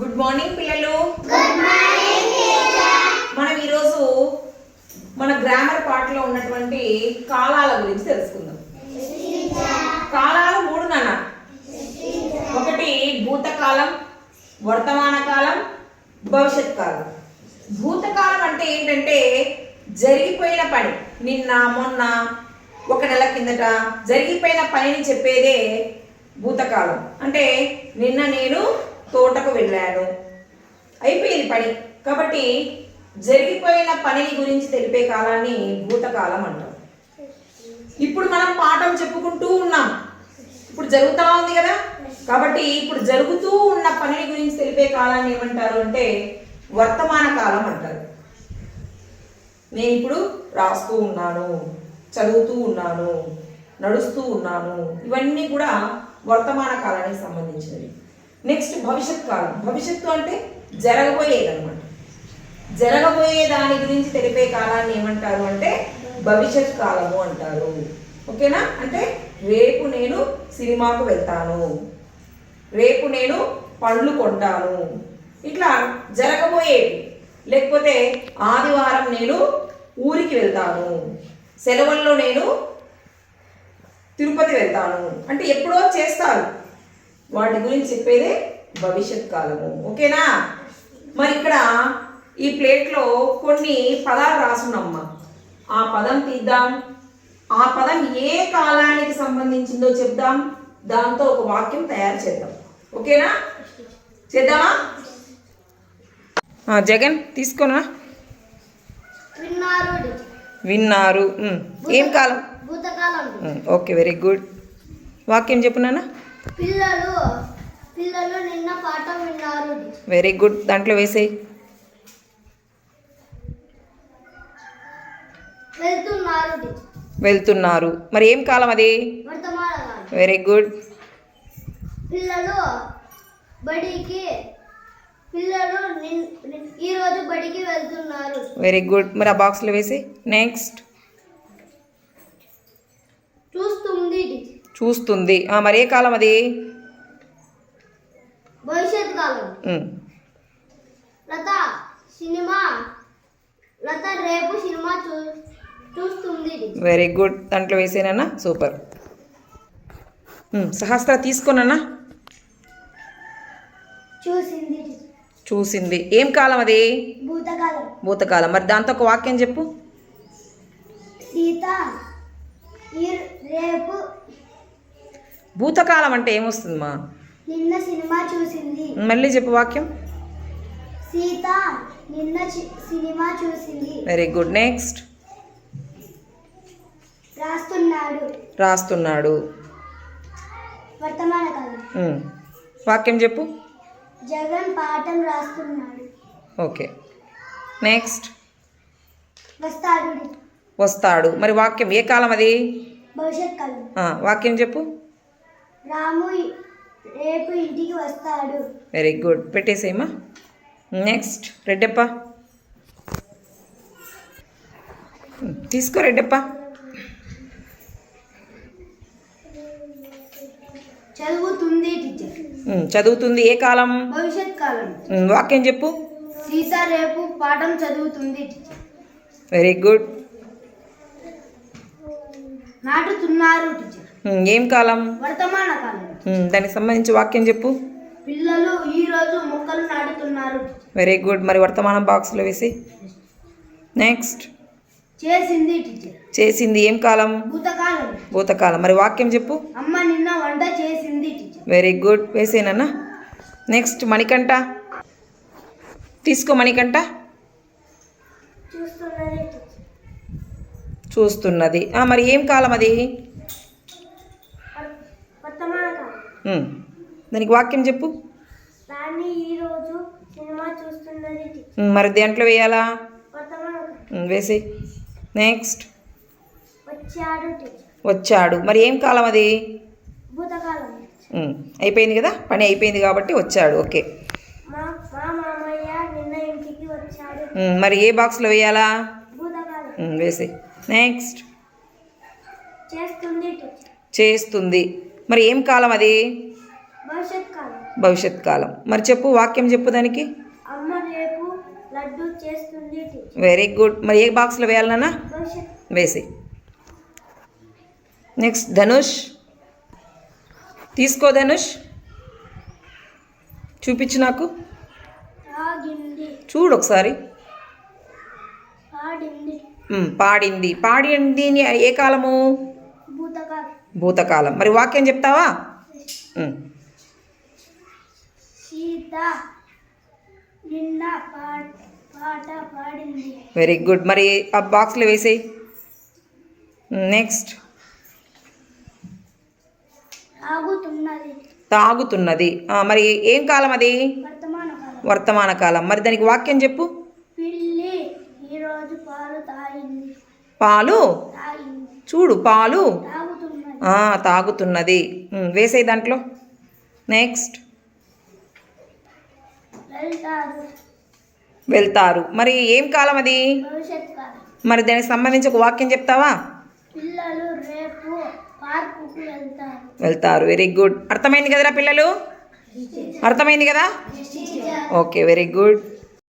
Good morning పిల్లలు. మనం ఈరోజు మన గ్రామర్ పార్ట్లో ఉన్నటువంటి కాలాల గురించి తెలుసుకుందాం. కాలాలు మూడు నాన్న. ఒకటి భూతకాలం వర్తమాన కాలం భవిష్యత్ కాలం. భూతకాలం అంటే ఏంటంటే జరిగిపోయిన పని. నిన్న మొన్న ఒక నెల కిందట జరిగిపోయిన పనిని చెప్పేదే భూతకాలం. అంటే నిన్న నేను తోటకు వెళ్ళాను. అయిపోయింది పని. కాబట్టి జరిగిపోయిన పనిని గురించి తెలిపే కాలాన్ని భూతకాలం అంటాం. ఇప్పుడు మనం పాఠం చెప్పుకుంటూ ఉన్నాం. ఇప్పుడు జరుగుతూ ఉంది కదా? కాబట్టి ఇప్పుడు జరుగుతూ ఉన్న పనిని గురించి తెలిపే కాలాన్ని ఏమంటారు అంటే వర్తమాన కాలం అంటారు. నేను ఇప్పుడు రాస్తూ ఉన్నాను చదువుతూ ఉన్నాను నడుస్తూ ఉన్నాను. ఇవన్నీ కూడా వర్తమాన కాలానికి సంబంధించినవి. నెక్స్ట్ భవిష్యత్ కాలం. భవిష్యత్తు అంటే జరగబోయేది అనమాట జరగబోయే దాని గురించి తెలిపే కాలాన్ని ఏమంటారు అంటే భవిష్యత్ కాలము అంటారు. ఓకేనా? అంటే రేపు నేను సినిమాకు వెళ్తాను. రేపు నేను పండ్లు కొంటాను. ఇట్లా జరగబోయేది. లేకపోతే ఆదివారం నేను ఊరికి వెళ్తాను. సెలవుల్లో నేను తిరుపతి వెళ్తాను. అంటే ఎప్పుడో చేస్తారు. వాటి గురించి చెప్పేదే భవిష్యత్ కాలము. ఓకేనా? మరి ఇక్కడ ఈ ప్లేట్లో కొన్ని పదాలు రాసున్నామ్మా ఆ పదం తీద్దాం. ఆ పదం ఏ కాలానికి సంబంధించిందో చెప్దాం. దాంతో ఒక వాక్యం తయారు చేద్దాం. ఓకేనా? చేద్దామా? జగన్ తీసుకోనా? విన్నారు. ఏం కాలం? Okay very good. వాక్యం చెప్పు నాన్న. పిల్లలు పిల్లలు నిన్న పాఠం విన్నారు. వెరీ గుడ్ దాంట్లో వేసేయి. వెళ్తున్నారు. వెళ్తున్నారు. మరి ఏం కాలం అది? వెరీ గుడ్ పిల్లలు బడికి పిల్లలు ఈరోజు బడికి వెళ్తున్నారు. వెరీ గుడ్ మరి ఆ బాక్స్లో వేసి నెక్స్ట్ చూస్తుంది చూస్తుంది. ఆ, మరి ఏ కాలం అది? భవిష్యత్ కాలం. లత సినిమా. లత రేపు సినిమా చూస్తుంది. వెరీ గుడ్ దాంట్లో వేసేనన్నా సూపర్ సహస్ర తీసుకోనన్నా చూసింది. చూసింది. ఏం కాలం అది? భూతకాలం. భూతకాలం. మరి దాంతో ఒక వాక్యం చెప్పు. సీత రేపు భూతకాలం అంటే ఏమొస్తుందమ్మా? నిన్న సినిమా చూసింది. మళ్ళీ చెప్పు వాక్యం. సీత నిన్న సినిమా చూసింది. వెరీ గుడ్ నెక్స్ట్ రాస్తున్నాడు. రాస్తున్నాడు. వర్తమాన కాలం ఉమ్, వాక్యం చెప్పు. జగన్ పాఠం రాస్తున్నాడు. ఓకే నెక్స్ట్ వస్తాడు. వస్తాడు. మరి వాక్యం ఏ కాలం అది? భవిష్యత్ కాలం. ఆ, వాక్యం చెప్పు. రాము రేపు ఇంటికి వస్తాడు. వెరీ గుడ్ పెట్టేసేయమ్మా. నెక్స్ట్ రెడ్డప్ప. తీసుకో రెడ్డప్ప. చదువుతుంది టీచర్ చదువుతుంది ఏ కాలం? భవిష్యత్ కాలం. వాక్యం చెప్పు. సీత రేపు పాఠం చదువుతుంది వెరీ గుడ్ నాటుతున్నారు టీచర్ ఏం కాలం? వర్తమాన దానికి సంబంధించి వాక్యం చెప్పు. పిల్లలు ఈ రోజు మొక్కలు నాటుతున్నారు. వెరీ గుడ్ మరి వర్తమానం బాక్స్లో వేసి. నెక్స్ట్ చేసింది టీచర్. చేసింది ఏం కాలం? భూతకాలం. భూతకాలం. మరి వాక్యం చెప్పు. అమ్మ నిన్న వంట చేసింది టీచర్. వెరీ గుడ్ వేసేనన్నా నెక్స్ట్ మణికంఠ. తీసుకో మణికంఠ. చూస్తున్నది టీచర్. చూస్తున్నది. ఆ, మరి ఏం కాలం అది వర్తమాన కాలం ఉమ్, దానికి వాక్యం చెప్పు. మరి దేంట్లో వేయాలా? వేసి నెక్స్ట్ వచ్చాడు మరి ఏం కాలం అది? అయిపోయింది కదా? పని అయిపోయింది కాబట్టి వచ్చాడు. ఓకే. మరి ఏ బాక్స్లో వేయాలా? వేసి నెక్స్ట్ చేస్తుంది. మరి ఏం కాలం అది? భవిష్యత్ కాలం మరి చెప్పు వాక్యం చెప్పు దానికి. వెరీ గుడ్ మరి ఏ బాక్స్లో వేయాలన్నా వేసి. నెక్స్ట్ ధనుష్. తీసుకో ధనుష్. చూపించు నాకు. చూడు ఒకసారి. పాడింది. పాడింది. ఏ కాలము? భూతకాలం. మరి వాక్యం చెప్తావా? నిన్న పాట పాడింది. వెరీ గుడ్ మరి ఆ బాక్స్లో వేసేయి. నెక్స్ట్ తాగుతున్నది. తాగుతున్నది. మరి ఏం కాలం అది? వర్తమాన కాలం. మరి దానికి వాక్యం చెప్పు. పిల్లి ఈరోజు పాలు తాగింది. పాలు? చూడు పాలు. తాగుతున్నది. ఆ, తాగుతున్నది. మ్, వేసేయి దాంట్లో. నెక్స్ట్ వెళ్తారు. మరి ఏం కాలం అది? మరి దానికి సంబంధించి ఒక వాక్యం చెప్తావా? పిల్లలు రేపు పార్కుకు వెళ్తారు. వెళ్తారు. వెరీ గుడ్ అర్థమైంది కదరా పిల్లలు? అర్థమైంది కదా? Okay very good